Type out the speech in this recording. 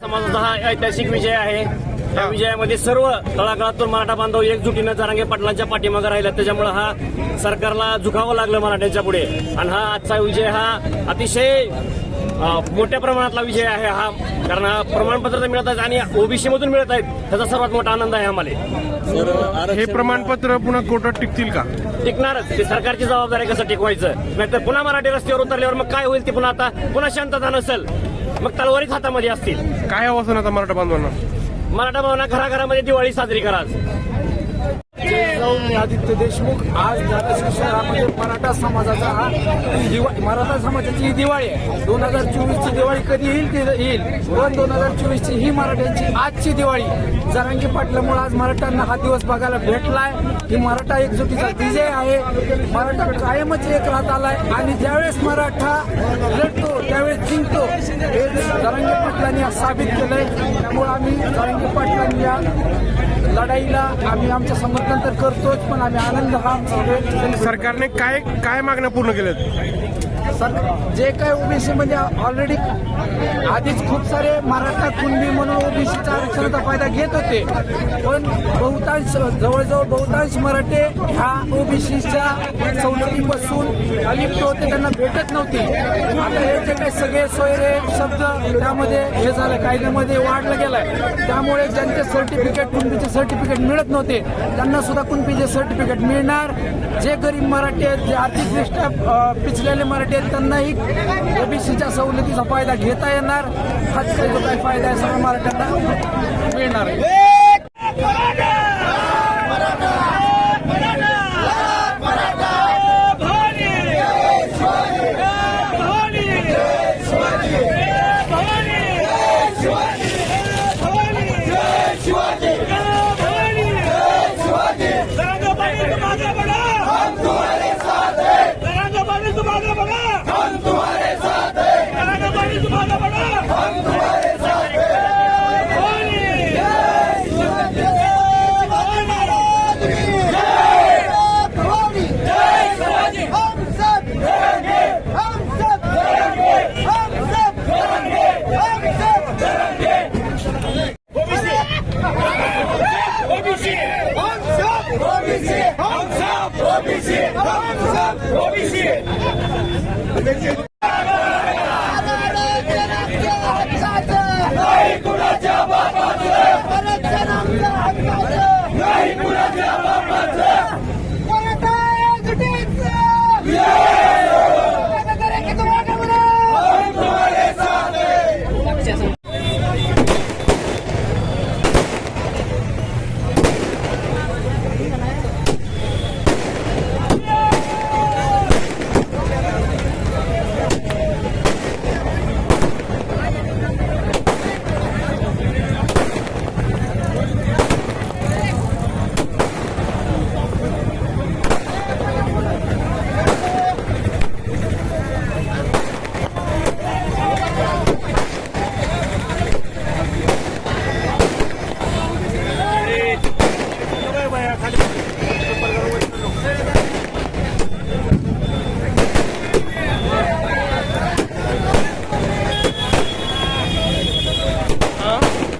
समाजाचा हा ऐतिहासिक विजय आहे. या विजयामध्ये सर्व तळागाळातून मराठा बांधव एकजुटीनं जरांगे पाटलांच्या पाठीमागे राहिला त्याच्यामुळे हा सरकारला झुकावं लागलं मराठ्यांच्या पुढे. आणि हा आजचा विजय हा अतिशय मोठ्या प्रमाणातला विजय आहे हा. कारण हा प्रमाणपत्र तर मिळत आहेत आणि ओबीसी मधून मिळत आहेत. त्याचा सर्वात मोठा आनंद आहे आम्हाला. हे प्रमाणपत्र पुन्हा कोर्टात टिकतील का? टिकणारच. ते सरकारची जबाबदारी कसं टिकवायचं? नाहीतर पुन्हा मराठी रस्त्यावर उतरल्यावर मग काय होईल ते पुन्हा आता पुन्हा शांतता नसेल. मग तलवारीच हातामध्ये असतील. काय आवासन आता मराठा बांधवांना? मराठा भवना घराघरामध्ये दिवाळी साजरी करा आदित्य देशमुख. आज धाराशिव शहरामध्ये मराठा समाजाचा हा दिवाळी मराठा समाजाची ही दिवाळी आहे. दोन हजार चोवीसची दिवाळी कधी येईल ती येईल. पण दोन हजार चोवीसची ही मराठ्यांची आजची दिवाळी. जरांगी पाटल्यामुळे आज मराठ्यांना हा दिवस बघायला भेटलाय. ही मराठा एकजुटीचा विजय आहे. मराठा कायमच एक राहत आलाय. आणि ज्यावेळेस मराठा लढतो त्यावेळेस जिंकतो. हे जरांगी पाटलांनी साबित केलंय. त्यामुळे आम्ही जरांगी पाटलांनी या लढाईला आम्ही आमचं समर्थन तर करतोच पण आम्ही आनंद हा सरकारने काय काय मागण्या पूर्ण केल्यात? सर जे काय ओबीसी म्हणजे ऑलरेडी आधीच खूप सारे मराठा कुणबी म्हणून ओबीसीचा आरक्षणाचा फायदा घेत होते. पण बहुतांश जवळजवळ बहुतांश मराठे ह्या ओबीसीच्या सवलतीपासून अलिप्त होते त्यांना भेटत नव्हती. आता हे जे काही सगळे सोयरे शब्द त्यामध्ये हे झालं कायद्यामध्ये वाढलं गेलाय. त्यामुळे ज्यांचे सर्टिफिकेट कुणबीचे सर्टिफिकेट मिळत नव्हते त्यांना सुद्धा कुणबीचे सर्टिफिकेट मिळणार. जे गरीब मराठी आहेत जे आर्थिकदृष्ट्या पिचलेले मराठी आहेत त्यांनाही ओबीसीच्या सवलतीचा फायदा घेता येणार. हाच काही जो काही फायदा आहे सगळ्या मराठ्यांना मिळणार आहे. দেখছি